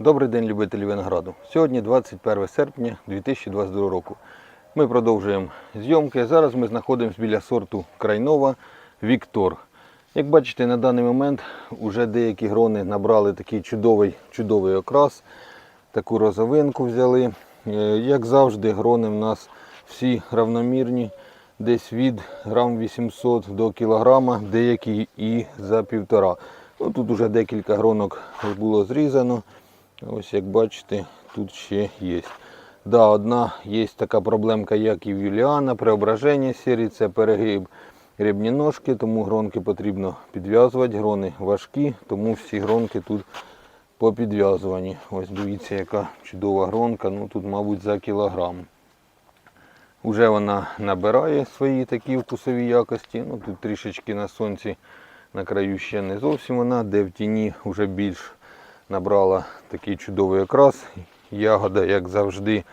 Добрий день, любителі винограду. Сьогодні 21 серпня 2022 року. Ми продовжуємо зйомки. Зараз ми знаходимося біля сорту Крайнова Віктор. Як бачите, на даний момент вже деякі грони набрали такий чудовий, чудовий окрас. Таку розовинку взяли. Е, Як завжди, грони в нас всі равномірні, десь від грам 800 до кілограма, деякі і за півтора. Ну, тут вже декілька гронок було зрізано. Ось як бачите, тут ще є. Да, одна є така проблемка, як і в Юліана, преображення серії, це перегиб рібні ножки, тому гронки потрібно підв'язувати. Грони важкі, тому всі гронки тут попідв'язувані. Ось дивіться, яка чудова гронка. Ну тут, мабуть, за кілограм. Уже вона набирає свої такі вкусові якості. Ну, тут трішечки на сонці на краю ще не зовсім вона, де в тіні вже більш набрала такий чудовий окрас. Ягода, як завжди,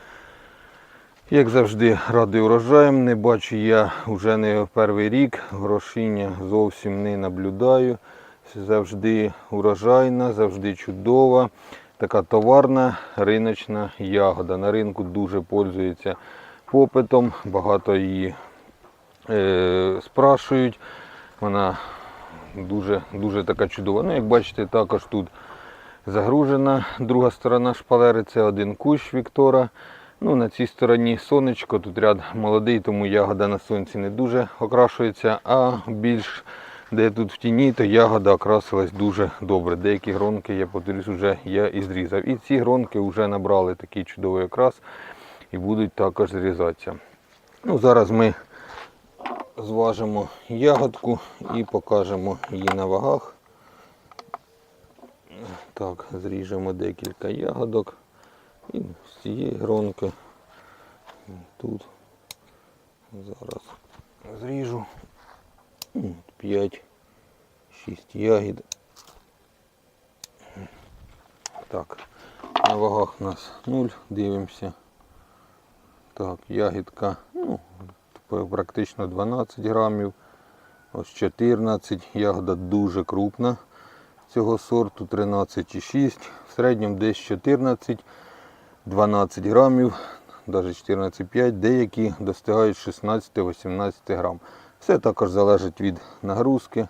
як завжди, радий урожаєм. Не бачу я вже не перший рік. Грошіння зовсім не наблюдаю. Завжди урожайна, завжди чудова. Така товарна риночна ягода. На ринку дуже пользується попитом. Багато її е, спрашують. Вона дуже, дуже така чудова. Ну, як бачите, також тут загружена друга сторона шпалери. Це один кущ Віктора. Ну, на цій стороні сонечко, тут ряд молодий, тому ягода на сонці не дуже окрашується, а більш де тут в тіні, то ягода окрасилась дуже добре. Деякі гронки, я повторюсь, вже я і зрізав. І ці гронки вже набрали такий чудовий окрас і будуть також зрізатися. Ну, Зараз ми зважимо ягодку і покажемо її на вагах. Так, зріжемо декілька ягодок. І з цієї гронки. Тут зараз зріжу. 5-6 ягід. Так, на вагах у нас 0, дивимося. Так, ягідка, ну, практично 12 грамів. Ось 14. Ягода дуже крупна цього сорту 13,6. В середньому десь 14, 12 грамів, навіть 14,5, деякі достигають 16-18 грам. Все також залежить від нагрузки.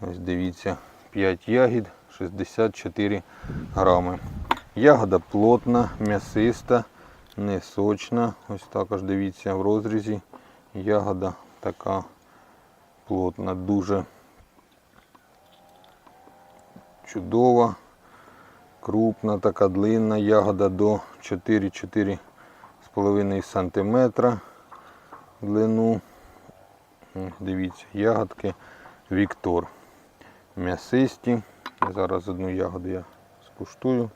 Ось дивіться, 5 ягід, 64 грами. Ягода плотна, м'ясиста, не сочна. Ось також дивіться в розрізі. Ягода така плотна, дуже чудова, крупна, така длинна ягода до 4-4,5 см длину. Дивіться, ягодки Віктор. М'ясисті. Зараз одну ягоду я скуштую.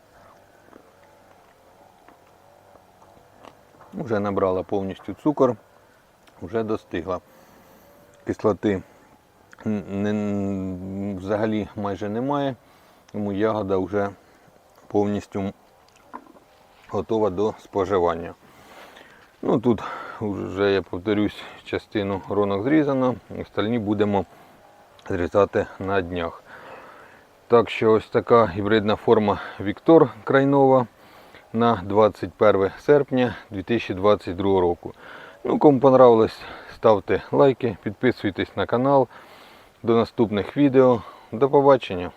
Вже набрала повністю цукор, вже достигла. Кислоти взагалі майже немає, тому ягода вже повністю готова до споживання. Ну Тут вже, я повторюсь, частину ронок зрізано, остальні будемо зрізати на днях. Так що ось така гібридна форма Віктор Крайнова на 21 серпня 2022 року. Ну, Кому понравилось, ставте лайки, підписуйтесь на канал. До наступних відео. До побачення!